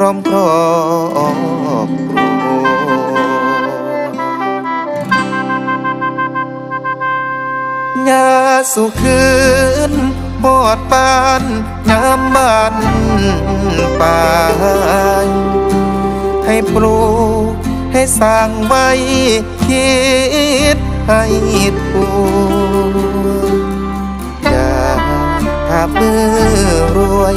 ร้อมครอบครัวยาสุคืนหอดปานยามบ้านป่ายให้ปลูกให้สร้างไว้คิดให้ถูกอย่าถ้าเมือรวย